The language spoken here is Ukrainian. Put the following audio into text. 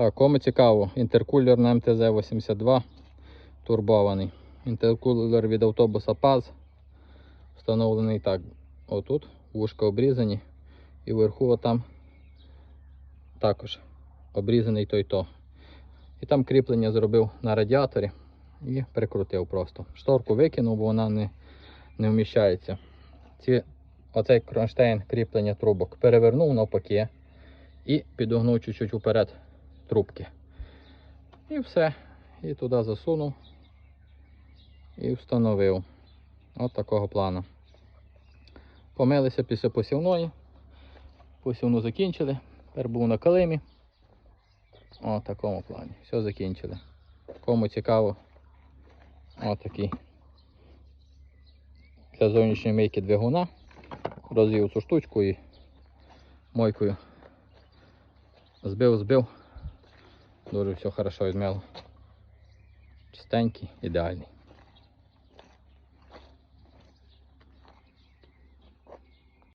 Так, кому цікаво, інтеркулер на МТЗ-82 турбований. Інтеркулер від автобуса ПАЗ. Встановлений так. Отут, вушка обрізані. І вверху там також обрізаний той то. І там кріплення зробив на радіаторі і прикрутив просто. Шторку викинув, бо вона не, не вміщається. Ці, оцей кронштейн кріплення трубок перевернув навпаки і підогнув чуть-чуть вперед трубки. І все. І туди засунув і встановив. От такого плану. Помилися після посівної. Посівну закінчили. Тепер був на калимі. О, такому плані. Все закінчили. Кому цікаво, отакий. Для зовнішньої мийки двигуна. Розвів цю штучку і мойкою збив, збив. Дуже все хорошо відмило. Чистенький, ідеальний.